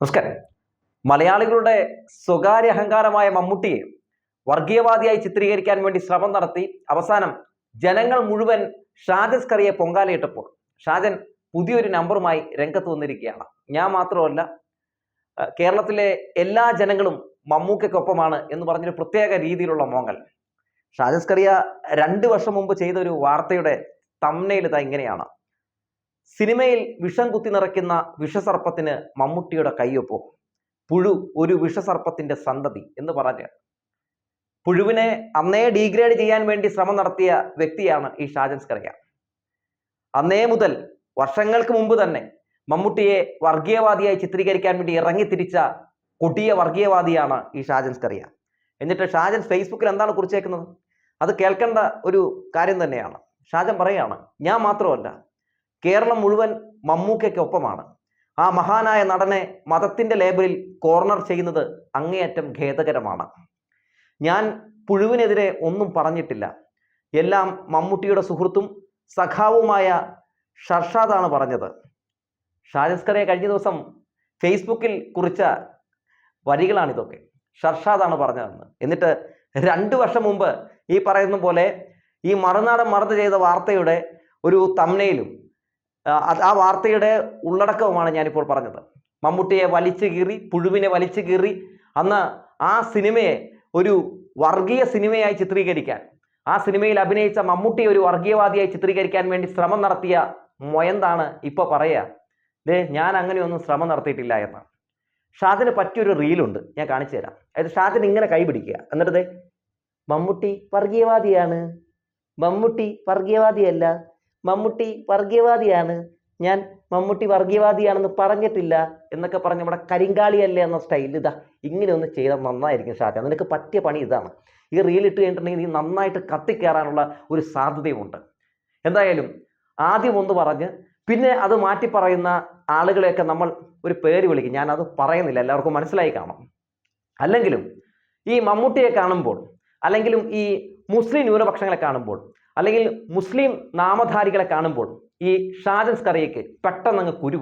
നമസ്കാരം. മലയാളികളുടെ സ്വകാര്യ അഹങ്കാരമായ മമ്മൂട്ടിയെ വർഗീയവാദിയായി ചിത്രീകരിക്കാൻ വേണ്ടി ശ്രമം നടത്തി അവസാനം ജനങ്ങൾ മുഴുവൻ ഷാജൻ കറിയെ പൊങ്കാലയിട്ടപ്പോൾ ഷാജൻ പുതിയൊരു നമ്പറുമായി രംഗത്ത് വന്നിരിക്കുകയാണ്. ഞാൻ മാത്രമല്ല കേരളത്തിലെ എല്ലാ ജനങ്ങളും മമ്മൂക്കൊപ്പമാണ് എന്ന് പറഞ്ഞൊരു പ്രത്യേക രീതിയിലുള്ള മോങ്ങൽ. ഷാജസ്കറിയ രണ്ട് വർഷം മുമ്പ് ചെയ്ത ഒരു വാർത്തയുടെ തമ്മനയിൽ ഇതാ ഇങ്ങനെയാണ്. സിനിമയിൽ വിഷം കുത്തി നിറയ്ക്കുന്ന വിഷസർപ്പത്തിന് മമ്മൂട്ടിയുടെ കയ്യൊപ്പോ പുഴു ഒരു വിഷസർപ്പത്തിന്റെ സന്തതി എന്ന് പറഞ്ഞ് പുഴുവിനെ അന്നേ ഡീഗ്രേഡ് ചെയ്യാൻ വേണ്ടി ശ്രമം നടത്തിയ വ്യക്തിയാണ് ഈ ഷാജൻ സ്കറിയ. അന്നേ മുതൽ വർഷങ്ങൾക്ക് മുമ്പ് തന്നെ മമ്മൂട്ടിയെ വർഗീയവാദിയായി ചിത്രീകരിക്കാൻ വേണ്ടി ഇറങ്ങിത്തിരിച്ച കൊടിയ വർഗീയവാദിയാണ് ഈ ഷാജൻ സ്കറിയ. എന്നിട്ട് ഷാജൻ ഫേസ്ബുക്കിൽ എന്താണ് കുറിച്ചേക്കുന്നത്? അത് കേൾക്കേണ്ട ഒരു കാര്യം തന്നെയാണ്. ഷാജൻ പറയാണ് ഞാൻ മാത്രമല്ല കേരളം മുഴുവൻ മമ്മൂക്കയ്ക്ക് ഒപ്പമാണ് ആ മഹാനായ നടനെ മതത്തിന്റെ ലേബലിൽ കോർണർ ചെയ്യുന്നത് അങ്ങേയറ്റം ഖേദകരമാണ്. ഞാൻ പുഴുവിനെതിരെ ഒന്നും പറഞ്ഞിട്ടില്ല. എല്ലാം മമ്മൂട്ടിയുടെ സുഹൃത്തും സഖാവുമായ ഷർഷാദാണ് പറഞ്ഞത്. ഷാജസ്കറെ കഴിഞ്ഞ ദിവസം ഫേസ്ബുക്കിൽ കുറിച്ച വരികളാണിതൊക്കെ. ഷർഷാദാണ് പറഞ്ഞതെന്ന്. എന്നിട്ട് രണ്ട് വർഷം മുമ്പ് ഈ പറയുന്ന പോലെ ഈ മറുനാടൻ മറന്നു ചെയ്ത വാർത്തയുടെ ഒരു തമ്മനയിലും ആ, വാർത്തയുടെ ഉള്ളടക്കവുമാണ് ഞാനിപ്പോൾ പറഞ്ഞത്. മമ്മൂട്ടിയെ വലിച്ചു കീറി പുഴുവിനെ വലിച്ചു കീറി അന്ന് ആ സിനിമയെ ഒരു വർഗീയ സിനിമയായി ചിത്രീകരിക്കാൻ ആ സിനിമയിൽ അഭിനയിച്ച മമ്മൂട്ടി ഒരു വർഗീയവാദിയായി ചിത്രീകരിക്കാൻ വേണ്ടി ശ്രമം നടത്തിയ മൊയന്താണ് ഇപ്പൊ പറയുക. ദേ ഞാൻ അങ്ങനെയൊന്നും ശ്രമം നടത്തിയിട്ടില്ല എന്ന്. ഷാദിന് പറ്റിയൊരു റീലുണ്ട് ഞാൻ കാണിച്ചു തരാം. അതായത് ഷാദിന് ഇങ്ങനെ കൈപിടിക്കുക എന്നിട്ട് മമ്മൂട്ടി വർഗീയവാദിയാണ്. മമ്മൂട്ടി വർഗീയവാദിയല്ല. മമ്മൂട്ടി വർഗീയവാദിയാണ് ഞാൻ മമ്മൂട്ടി വർഗീയവാദിയാണെന്ന് പറഞ്ഞിട്ടില്ല എന്നൊക്കെ പറഞ്ഞ് നമ്മുടെ കരിങ്കാളിയല്ലേ എന്ന സ്റ്റൈൽ ഇതാ. ഇങ്ങനെ ഒന്ന് ചെയ്താൽ നന്നായിരിക്കും ഷാജ നിനക്ക് പറ്റിയ പണി ഇതാണ്. ഈ റീൽ ഇട്ട് കഴിഞ്ഞിട്ടുണ്ടെങ്കിൽ നീ നന്നായിട്ട് കത്തിക്കയറാനുള്ള ഒരു സാധ്യതയുമുണ്ട്. എന്തായാലും ആദ്യം ഒന്ന് പറഞ്ഞ് പിന്നെ അത് മാറ്റി പറയുന്ന ആളുകളെയൊക്കെ നമ്മൾ ഒരു പേര് വിളിക്കും. ഞാൻ അത് പറയുന്നില്ല. എല്ലാവർക്കും മനസ്സിലായി കാണും. അല്ലെങ്കിലും ഈ മമ്മൂട്ടിയെ കാണുമ്പോൾ അല്ലെങ്കിലും ഈ മുസ്ലിം ന്യൂനപക്ഷങ്ങളെ കാണുമ്പോൾ അല്ലെങ്കിൽ മുസ്ലിം നാമധാരികളെ കാണുമ്പോൾ ഈ ഷാജൻ സ്കറിയയ്ക്ക് പെട്ടെന്ന് അങ്ങ് കുരു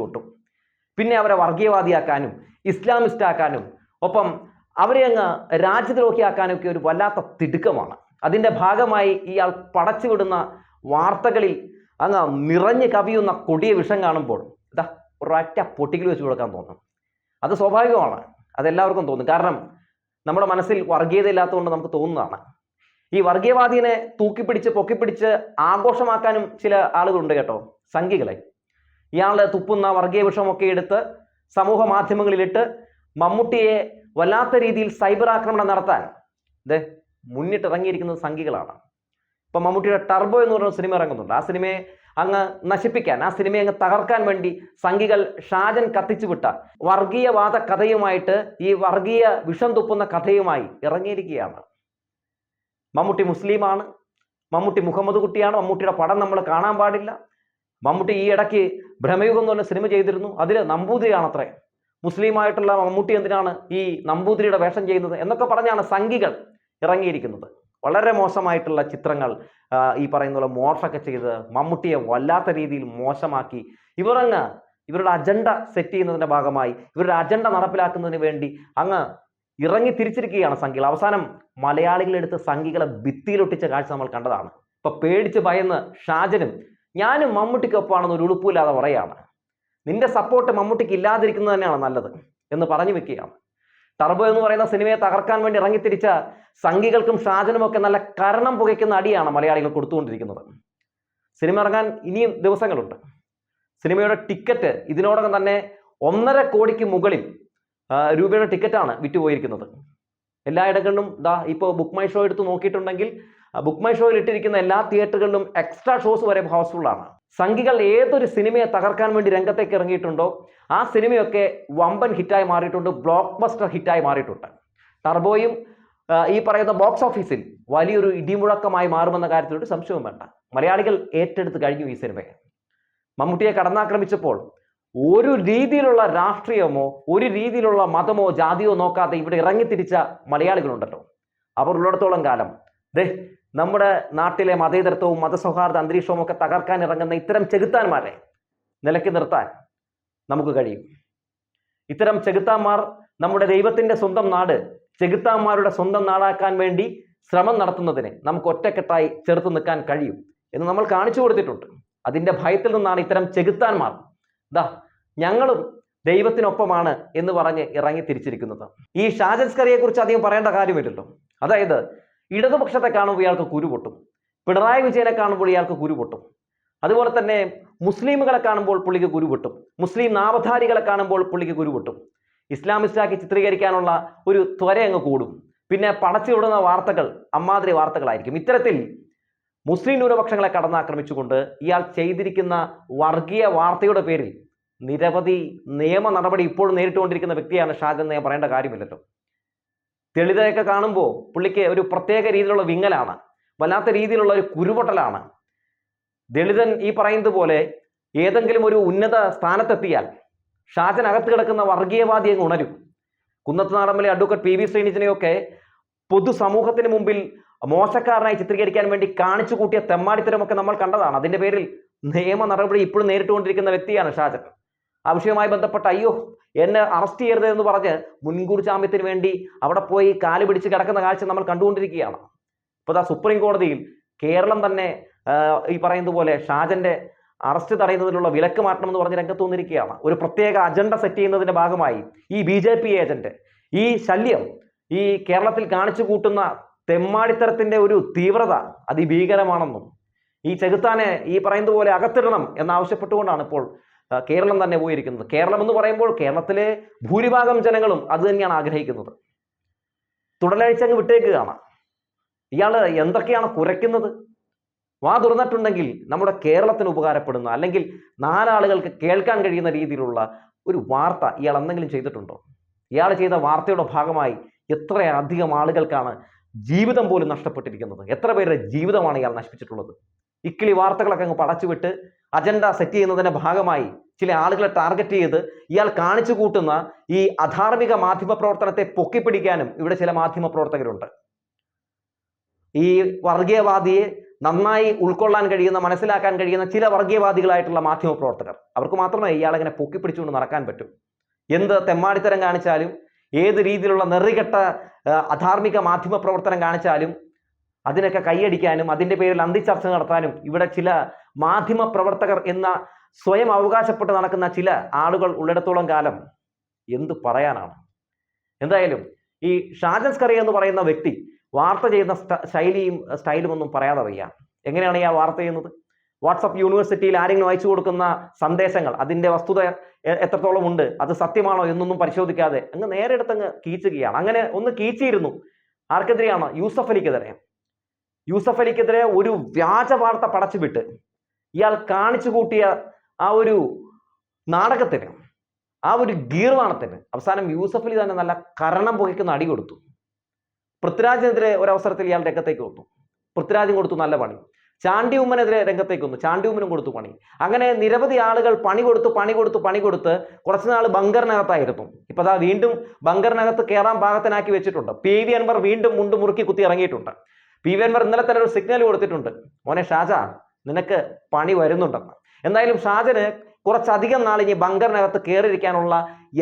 പിന്നെ അവരെ വർഗീയവാദിയാക്കാനും ഇസ്ലാമിസ്റ്റ് ആക്കാനും ഒപ്പം അവരെ അങ്ങ് രാജ്യദ്രോഹിയാക്കാനും ഒക്കെ ഒരു വല്ലാത്ത തിടുക്കമാണ്. അതിന്റെ ഭാഗമായി ഇയാൾ പടച്ചുവിടുന്ന വാർത്തകളിൽ അങ്ങ് നിറഞ്ഞു കവിയുന്ന കൊടിയ വിഷം കാണുമ്പോൾ ഇതാ ഒരൊറ്റ പൊട്ടിക്കൽ വെച്ച് കൊടുക്കാൻ തോന്നും. അത് സ്വാഭാവികമാണ്. അതെല്ലാവർക്കും തോന്നും. കാരണം നമ്മുടെ മനസ്സിൽ വർഗീയത ഇല്ലാത്തതുകൊണ്ട് നമുക്ക് തോന്നുന്നതാണ്. ഈ വർഗീയവാദിനെ തൂക്കിപ്പിടിച്ച് പൊക്കിപ്പിടിച്ച് ആഘോഷമാക്കാനും ചില ആളുകളുണ്ട് കേട്ടോ സംഘികളെ. ഇയാളുടെ തുപ്പുന്ന വർഗീയ വിഷമൊക്കെ എടുത്ത് സമൂഹ മാധ്യമങ്ങളിലിട്ട് മമ്മൂട്ടിയെ വല്ലാത്ത രീതിയിൽ സൈബർ ആക്രമണം നടത്താൻ ഇത് മുന്നിട്ടിറങ്ങിയിരിക്കുന്നത് സംഘികളാണ്. ഇപ്പം മമ്മൂട്ടിയുടെ ടർബോ എന്ന് പറയുന്ന സിനിമ ഇറങ്ങുന്നുണ്ട്. ആ സിനിമയെ അങ്ങ് നശിപ്പിക്കാൻ ആ സിനിമയെ അങ്ങ് തകർക്കാൻ വേണ്ടി സംഘികൾ ഷാജൻ കത്തിച്ചുവിട്ട വർഗീയവാദ കഥയുമായിട്ട് ഈ വർഗീയ വിഷം തുപ്പുന്ന കഥയുമായി ഇറങ്ങിയിരിക്കുകയാണ്. മമ്മൂട്ടി മുസ്ലിമാണ്. മമ്മൂട്ടി മുഹമ്മദ് കുട്ടിയാണ്. മമ്മൂട്ടിയുടെ പടം നമ്മൾ കാണാൻ പാടില്ല. മമ്മൂട്ടി ഈ ഇടയ്ക്ക് ഭ്രമയുഗം എന്ന് പറഞ്ഞ സിനിമ ചെയ്തിരുന്നു. അതിൽ നമ്പൂതിരിയാണ് അത്രേ മുസ്ലിമായിട്ടുള്ള മമ്മൂട്ടി എന്തിനാണ് ഈ നമ്പൂതിരിയുടെ വേഷം ചെയ്യുന്നത് എന്നൊക്കെ പറഞ്ഞാണ് സംഘികൾ ഇറങ്ങിയിരിക്കുന്നത്. വളരെ മോശമായിട്ടുള്ള ചിത്രങ്ങൾ ഈ പറയുന്ന മോർഫൊക്കെ ചെയ്ത് മമ്മൂട്ടിയെ വല്ലാത്ത രീതിയിൽ മോശമാക്കി. ഇവരങ്ങ് ഇവരുടെ അജണ്ട സെറ്റ് ചെയ്യുന്നതിന്റെ ഭാഗമായി ഇവരുടെ അജണ്ട നടപ്പിലാക്കുന്നതിന് വേണ്ടി അങ്ങ് ഇറങ്ങി തിരിച്ചിരിക്കുകയാണ് സംഘികൾ അവസാനം മലയാളികളെടുത്ത് സംഘികളെ ഭിത്തിയിലൊട്ടിച്ച കാഴ്ച നമ്മൾ കണ്ടതാണ്. ഇപ്പൊ പേടിച്ച് ഭയന്ന് ഷാജനും ഞാനും മമ്മൂട്ടിക്കൊപ്പമാണെന്ന് ഒരു ഉളുപ്പില്ലാതെ പറയാണ് നിന്റെ സപ്പോർട്ട് മമ്മൂട്ടിക്ക് ഇല്ലാതിരിക്കുന്നത് തന്നെയാണ് നല്ലത് എന്ന് പറഞ്ഞു വെക്കുകയാണ്. ടർബോ എന്ന് പറയുന്ന സിനിമയെ തകർക്കാൻ വേണ്ടി ഇറങ്ങിത്തിരിച്ച സംഘികൾക്കും ഷാജനും ഒക്കെ നല്ല കരണം പുകയ്ക്കുന്ന അടിയാണ് മലയാളികൾ കൊടുത്തുകൊണ്ടിരിക്കുന്നത്. സിനിമ ഇറങ്ങാൻ ഇനിയും ദിവസങ്ങളുണ്ട്. സിനിമയുടെ ടിക്കറ്റ് ഇതിനോടകം തന്നെ ഒന്നര കോടിക്ക് മുകളിൽ രൂപയുടെ ടിക്കറ്റാണ് വിറ്റുപോയിരിക്കുന്നത്. എല്ലായിടങ്ങളിലും ദാ ഇപ്പോൾ ബുക്ക് മൈ ഷോ എടുത്ത് നോക്കിയിട്ടുണ്ടെങ്കിൽ ബുക്ക് മൈ ഷോയിൽ ഇട്ടിരിക്കുന്ന എല്ലാ തിയേറ്ററുകളിലും എക്സ്ട്രാ ഷോസ് വരെ ഹൗസ്ഫുൾ ആണ്. സംഘികൾ ഏതൊരു സിനിമയെ തകർക്കാൻ വേണ്ടി രംഗത്തേക്ക് ഇറങ്ങിയിട്ടുണ്ടോ ആ സിനിമയൊക്കെ വമ്പൻ ഹിറ്റായി മാറിയിട്ടുണ്ട് ബ്ലോക്ക് ബസ്റ്റർ ഹിറ്റായി മാറിയിട്ടുണ്ട്. ടർബോയും ഈ പറയുന്ന ബോക്സ് ഓഫീസിൽ വലിയൊരു ഇടിമുഴക്കമായി മാറുമെന്ന കാര്യത്തിലൊരു സംശയവും വേണ്ട. മലയാളികൾ ഏറ്റെടുത്ത് കഴിഞ്ഞു ഈ സിനിമയെ. മമ്മൂട്ടിയെ കടന്നാക്രമിച്ചപ്പോൾ ഒരു രീതിയിലുള്ള രാഷ്ട്രീയമോ ഒരു രീതിയിലുള്ള മതമോ ജാതിയോ നോക്കാതെ ഇവിടെ ഇറങ്ങിത്തിരിച്ച മലയാളികളുണ്ടല്ലോ. അവർ ഉള്ളിടത്തോളം കാലം ദേ നമ്മുടെ നാട്ടിലെ മതേതരത്വവും മതസൗഹാർദ്ദ അന്തരീക്ഷവും ഒക്കെ തകർക്കാൻ ഇറങ്ങുന്ന ഇത്തരം ചെകുത്താന്മാരെ നിലയ്ക്ക് നിർത്താൻ നമുക്ക് കഴിയും. ഇത്തരം ചെകുത്താന്മാർ നമ്മുടെ ദൈവത്തിന്റെ സ്വന്തം നാട് ചെകുത്താന്മാരുടെ സ്വന്തം നാടാക്കാൻ വേണ്ടി ശ്രമം നടത്തുന്നതിന് നമുക്ക് ഒറ്റക്കെട്ടായി ചെറുത്ത് നിൽക്കാൻ കഴിയും എന്ന് നമ്മൾ കാണിച്ചു കൊടുത്തിട്ടുണ്ട്. അതിന്റെ ഭയത്തിൽ നിന്നാണ് ഇത്തരം ചെകുത്താന്മാർ. ദാ ഞങ്ങളും ദൈവത്തിനൊപ്പമാണ് എന്ന് പറഞ്ഞ് ഇറങ്ങി തിരിച്ചിരിക്കുന്നത്. ഈ ഷാജൻസ്കറിയെ കുറിച്ച് അധികം പറയേണ്ട കാര്യമില്ലല്ലോ. അതായത് ഇടതുപക്ഷത്തെ കാണുമ്പോൾ ഇയാൾക്ക് കുരു പൊട്ടും. പിണറായി വിജയനെ കാണുമ്പോൾ ഇയാൾക്ക് കുരു പൊട്ടും. അതുപോലെ തന്നെ മുസ്ലിമുകളെ കാണുമ്പോൾ പുള്ളിക്ക് കുരു പൊട്ടും. മുസ്ലിം നാമധാരികളെ കാണുമ്പോൾ പുള്ളിക്ക് കുരു പൊട്ടും. ഇസ്ലാമിസ്റ്റാക്കി ചിത്രീകരിക്കാനുള്ള ഒരു ത്വര അങ്ങ് കൂടും. പിന്നെ പടച്ചു വിടുന്ന വാർത്തകൾ അമ്മാതിരി വാർത്തകളായിരിക്കും. ഇത്തരത്തിൽ മുസ്ലിം ന്യൂനപക്ഷങ്ങളെ കടന്നാക്രമിച്ചുകൊണ്ട് ഇയാൾ ചെയ്തിരിക്കുന്ന വർഗീയ വാർത്തയുടെ പേരിൽ നിരവധി നിയമ നടപടി ഇപ്പോഴും നേരിട്ടുകൊണ്ടിരിക്കുന്ന വ്യക്തിയാണ് ഷാജൻ എന്ന് പറയേണ്ട കാര്യമില്ലല്ലോ. തെളിതയൊക്കെ കാണുമ്പോൾ പുള്ളിക്ക് ഒരു പ്രത്യേക രീതിയിലുള്ള വിങ്ങലാണ് വല്ലാത്ത രീതിയിലുള്ള ഒരു കുരുപൊട്ടലാണ്. ദളിതൻ ഈ പറയുന്നത് പോലെ ഏതെങ്കിലും ഒരു ഉന്നത സ്ഥാനത്തെത്തിയാൽ ഷാജൻ അകത്ത് കിടക്കുന്ന വർഗീയവാദി അങ്ങ് ഉണരും. കുന്നത്ത് നാടമ്പലി അഡ്വക്കേറ്റ് പി വി ശ്രീനിജിനെയൊക്കെ പൊതുസമൂഹത്തിന് മുമ്പിൽ മോശക്കാരനായി ചിത്രീകരിക്കാൻ വേണ്ടി കാണിച്ചു കൂട്ടിയ തെമ്മാടിത്തരമൊക്കെ നമ്മൾ കണ്ടതാണ്. അതിന്റെ പേരിൽ നിയമ നടപടി ഇപ്പോഴും നേരിട്ടുകൊണ്ടിരിക്കുന്ന വ്യക്തിയാണ് ഷാജൻ. ആ വിഷയവുമായി ബന്ധപ്പെട്ട് അയ്യോ എന്നെ അറസ്റ്റ് ചെയ്യരുത് എന്ന് പറഞ്ഞ് മുൻകൂർ ജാമ്യത്തിന് വേണ്ടി അവിടെ പോയി കാൽ പിടിച്ച് കിടക്കുന്ന കാഴ്ച നമ്മൾ കണ്ടുകൊണ്ടിരിക്കുകയാണ്. ഇപ്പോൾ ദാ സുപ്രീം കോടതിയിൽ കേരളം തന്നെ ഈ പറയുന്നത് പോലെ ഷാജന്റെ അറസ്റ്റ് തടയുന്നതിനുള്ള വിലക്ക് മാറ്റണം എന്ന് പറഞ്ഞ് രംഗത്ത് വന്നിരിക്കുകയാണ്. ഒരു പ്രത്യേക അജണ്ട സെറ്റ് ചെയ്യുന്നതിന്റെ ഭാഗമായി ഈ ബി ജെ പി ഏജന്റ് ഈ ശല്യം ഈ കേരളത്തിൽ കാണിച്ചു കൂട്ടുന്ന തെമ്മാടിത്തരത്തിന്റെ ഒരു തീവ്രത അതിഭീകരമാണെന്നും ഈ ചെകുത്താനെ ഈ പറയുന്നത് പോലെ അകത്തിടണം എന്നാവശ്യപ്പെട്ടുകൊണ്ടാണ് ഇപ്പോൾ കേരളം തന്നെ പോയിരിക്കുന്നത്. കേരളം എന്ന് പറയുമ്പോൾ കേരളത്തിലെ ഭൂരിഭാഗം ജനങ്ങളും അത് തന്നെയാണ് ആഗ്രഹിക്കുന്നത്. തുടലാഴ്ച തുടലഴിച്ചങ്ങ് വിട്ടേക്കുകയാണ്. ഇയാൾ എന്തൊക്കെയാണ് കുരയ്ക്കുന്നത്? വാ തുറന്നിട്ടുണ്ടെങ്കിൽ നമ്മുടെ കേരളത്തിന് ഉപകാരപ്പെടുന്ന അല്ലെങ്കിൽ നാലാളുകൾക്ക് കേൾക്കാൻ കഴിയുന്ന രീതിയിലുള്ള ഒരു വാർത്ത ഇയാൾ എന്തെങ്കിലും ചെയ്തിട്ടുണ്ടോ? ഇയാൾ ചെയ്ത വാർത്തയുടെ ഭാഗമായി എത്രയധികം ആളുകൾക്കാണ് ജീവിതം പോലും നഷ്ടപ്പെട്ടിരിക്കുന്നത്? എത്ര പേരുടെ ജീവിതമാണ് ഇയാൾ നശിപ്പിച്ചിട്ടുള്ളത്? ഇക്കിളി വാർത്തകളൊക്കെ അങ്ങ് പടച്ചുവിട്ട് അജണ്ട സെറ്റ് ചെയ്യുന്നതിന്റെ ഭാഗമായി ചില ആളുകളെ ടാർഗറ്റ് ചെയ്ത് ഇയാൾ കാണിച്ചു കൂട്ടുന്ന ഈ അധാർമിക മാധ്യമ പ്രവർത്തനത്തെ പൊക്കിപ്പിടിക്കാനും ഇവിടെ ചില മാധ്യമ പ്രവർത്തകരുണ്ട്. ഈ വർഗീയവാദിയെ നന്നായി ഉൾക്കൊള്ളാൻ കഴിയുന്ന മനസ്സിലാക്കാൻ കഴിയുന്ന ചില വർഗീയവാദികളായിട്ടുള്ള മാധ്യമ പ്രവർത്തകർ. അവർക്ക് മാത്രമേ ഇയാളെങ്ങനെ പൊക്കിപ്പിടിച്ചുകൊണ്ട് നടക്കാൻ പറ്റൂ. എന്ത് തെമ്മാടിത്തരം കാണിച്ചാലും ഏത് രീതിയിലുള്ള നെറികെട്ട അധാർമിക മാധ്യമ പ്രവർത്തനം കാണിച്ചാലും അതിനൊക്കെ കൈയടിക്കാനും അതിന്റെ പേരിൽ അന്തിച്ചർച്ച നടത്താനും ഇവിടെ ചില മാധ്യമ പ്രവർത്തകർ എന്ന സ്വയം അവകാശപ്പെട്ട് നടക്കുന്ന ചില ആളുകൾ ഉള്ളിടത്തോളം കാലം എന്ത് പറയാനാണ്? എന്തായാലും ഈ ഷാജൻസ് സ്കറി എന്ന് പറയുന്ന വ്യക്തി വാർത്ത ചെയ്യുന്ന ശൈലിയും സ്റ്റൈലും ഒന്നും പറയാതറിയാം. എങ്ങനെയാണ് ആ വാർത്ത ചെയ്യുന്നത്? വാട്സപ്പ് യൂണിവേഴ്സിറ്റിയിൽ ആരെങ്കിലും അയച്ചു കൊടുക്കുന്ന സന്ദേശങ്ങൾ അതിന്റെ വസ്തുത എത്രത്തോളം ഉണ്ട് അത് സത്യമാണോ എന്നൊന്നും പരിശോധിക്കാതെ അങ്ങ് നേരെ എടുത്തങ്ങ് കീച്ചുകയാണ്. അങ്ങനെ ഒന്ന് കീച്ചിയിരുന്നു. ആർക്കെതിരെയാണ്? യൂസഫ് യൂസഫ് അലിക്കെതിരെ ഒരു വ്യാജ വാർത്ത പടച്ചുവിട്ട് ഇയാൾ കാണിച്ചു കൂട്ടിയ ആ ഒരു നാടകത്തിന് ആ ഒരു ഗീർവാണത്തിന് അവസാനം യൂസഫ് അലി തന്നെ നല്ല കരണം പുകയ്ക്കുന്ന അടി കൊടുത്തു. പൃഥ്വിരാജിനെതിരെ ഒരവസരത്തിൽ ഇയാൾ രംഗത്തേക്ക് വന്നു. പൃഥ്വിരാജും കൊടുത്തു നല്ല പണി. ചാണ്ടി ഉമ്മനെതിരെ രംഗത്തേക്ക് വന്നു. ചാണ്ടി ഉമ്മനും കൊടുത്തു പണി. അങ്ങനെ നിരവധി ആളുകൾ പണി കൊടുത്തു പണി കൊടുത്തു പണി കൊടുത്ത് കുറച്ച് നാൾ ബങ്കറിനകത്തായിരുന്നു. ഇപ്പൊ അതാ വീണ്ടും ബങ്കറിനകത്ത് കയറാൻ പാകത്തിനാക്കി വെച്ചിട്ടുണ്ട്. പി വി അൻവർ വീണ്ടും മുണ്ടുമുറുക്കി കുത്തി ഇറങ്ങിയിട്ടുണ്ട്. പി വി അൻവർ ഇന്നലെ തന്നെ ഒരു സിഗ്നൽ കൊടുത്തിട്ടുണ്ട്. മോനെ ഷാജ നിനക്ക് പണി വരുന്നുണ്ടെന്ന്. എന്തായാലും ഷാജന് കുറച്ചധികം നാൾ ഇനി ബങ്കറിനകത്ത് കയറിയിരിക്കാനുള്ള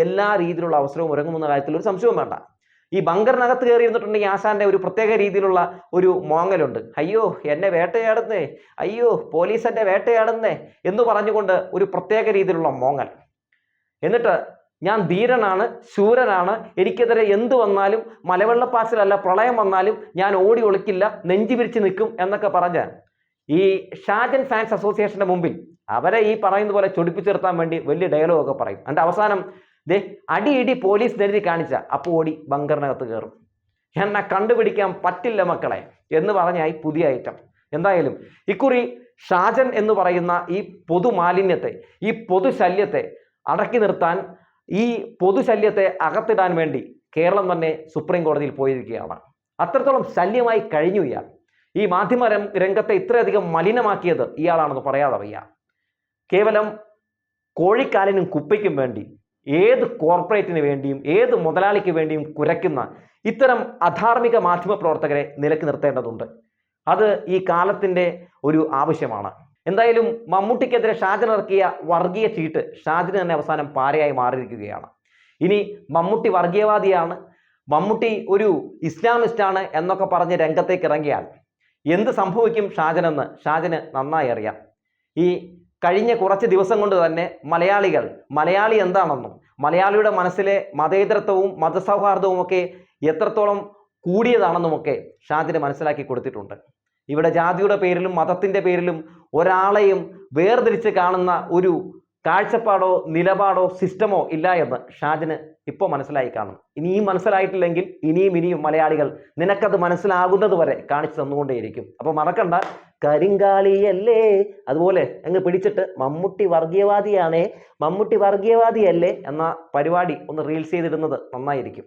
എല്ലാ രീതിയിലുള്ള അവസരവും ഒരുങ്ങുമെന്ന കാര്യത്തിൽ ഒരു സംശയവും വേണ്ട. ഈ ബങ്കറിനകത്ത് കയറി ഇരുന്നിട്ടുണ്ടെങ്കിൽ ആശാന്റെ ഒരു പ്രത്യേക രീതിയിലുള്ള ഒരു മോങ്ങലുണ്ട്. അയ്യോ എന്നെ വേട്ടയാടുന്നേ. അയ്യോ പോലീസ് എന്നെ വേട്ടയാടുന്നേ എന്ന് പറഞ്ഞുകൊണ്ട് ഒരു പ്രത്യേക രീതിയിലുള്ള മോങ്ങൽ. എന്നിട്ട് ഞാൻ ധീരനാണ് ശൂരനാണ്. എനിക്കെതിരെ എന്ത് വന്നാലും മലവെള്ളപ്പാച്ചിലല്ല പ്രളയം വന്നാലും ഞാൻ ഓടി ഒളിക്കില്ല നെഞ്ചി പിരിച്ച് നിൽക്കും എന്നൊക്കെ പറഞ്ഞ് ഈ ഷാജൻ ഫാൻസ് അസോസിയേഷന്റെ മുമ്പിൽ അവരെ ഈ പറയുന്ന പോലെ ചൊടിപ്പിച്ചു നിർത്താൻ വേണ്ടി വലിയ ഡയലോഗ് ഒക്കെ പറയും. എന്നിട്ട് അവസാനം ദേ അടി ഇടി പോലീസ് എഴുതി കാണിച്ച അപ്പോൾ ഓടി ബങ്കറിനകത്ത് കയറും എന്നെ കണ്ടുപിടിക്കാൻ പറ്റില്ല മക്കളെ എന്ന് പറഞ്ഞായി പുതിയ ഐറ്റം എന്തായാലും ഇക്കുറി ഷാജൻ എന്ന് പറയുന്ന ഈ പൊതുമാലിന്യത്തെ ഈ പൊതുശല്യത്തെ അടക്കി നിർത്താൻ ഈ പൊതുശല്യത്തെ അകത്തിടാൻ വേണ്ടി കേരളം തന്നെ സുപ്രീം കോടതിയിൽ പോയിരിക്കുകയാണ്. അത്രത്തോളം ശല്യമായി കഴിഞ്ഞു ഇയാൾ. ഈ മാധ്യമ രംഗത്തെ ഇത്രയധികം മലിനമാക്കിയത് ഇയാളാണെന്ന് പറയാതെ വയ്യ കേവലം കോഴിക്കാലിനും കുപ്പയ്ക്കും വേണ്ടി ഏത് കോർപ്പറേറ്റിന് വേണ്ടിയും ഏത് മുതലാളിക്ക് വേണ്ടിയും കുരയ്ക്കുന്ന ഇത്തരം അധാർമിക മാധ്യമ പ്രവർത്തകരെ നിലയ്ക്ക് നിർത്തേണ്ടതുണ്ട്. അത് ഈ കാലത്തിന്റെ ഒരു ആവശ്യമാണ്. എന്തായാലും മമ്മൂട്ടിക്കെതിരെ ഷാജൻ ഇറക്കിയ വർഗീയ ചീട്ട് ഷാജിന് തന്നെ അവസാനം പാരയായി മാറിയിരിക്കുകയാണ്. ഇനി മമ്മൂട്ടി വർഗീയവാദിയാണ്. മമ്മൂട്ടി ഒരു ഇസ്ലാമിസ്റ്റാണ് എന്നൊക്കെ പറഞ്ഞ് രംഗത്തേക്ക് ഇറങ്ങിയാൽ എന്ത് സംഭവിക്കും ഷാജനെന്ന് ഷാജന് നന്നായി അറിയാം. ഈ കഴിഞ്ഞ കുറച്ച് ദിവസം കൊണ്ട് തന്നെ മലയാളികൾ മലയാളി എന്താണെന്നും മലയാളിയുടെ മനസ്സിലെ മതേതരത്വവും മതസൗഹാർദ്ദവും ഒക്കെ എത്രത്തോളം കൂടിയതാണെന്നുമൊക്കെ ഷാജിന് മനസ്സിലാക്കി കൊടുത്തിട്ടുണ്ട്. ഇവിടെ ജാതിയുടെ പേരിലും മതത്തിന്റെ പേരിലും ഒരാളെയും വേർതിരിച്ച് കാണുന്ന ഒരു കാഴ്ചപ്പാടോ നിലപാടോ സിസ്റ്റമോ ഇല്ല എന്ന് ഷാജിന് ഇപ്പോൾ മനസ്സിലായി കാണും. ഇനിയും മനസ്സിലായിട്ടില്ലെങ്കിൽ ഇനിയും ഇനിയും മലയാളികൾ നിനക്കത് മനസ്സിലാകുന്നത് വരെ കാണിച്ചു തന്നുകൊണ്ടേയിരിക്കും. അപ്പോൾ മറക്കണ്ട കരിങ്കാളിയല്ലേ? അതുപോലെ അങ്ങ് പിടിച്ചിട്ട് മമ്മൂട്ടി വർഗീയവാദിയാണേ മമ്മൂട്ടി വർഗീയവാദിയല്ലേ എന്ന പരിപാടി ഒന്ന് റീൽസ് ചെയ്തിടുന്നത് നന്നായിരിക്കും.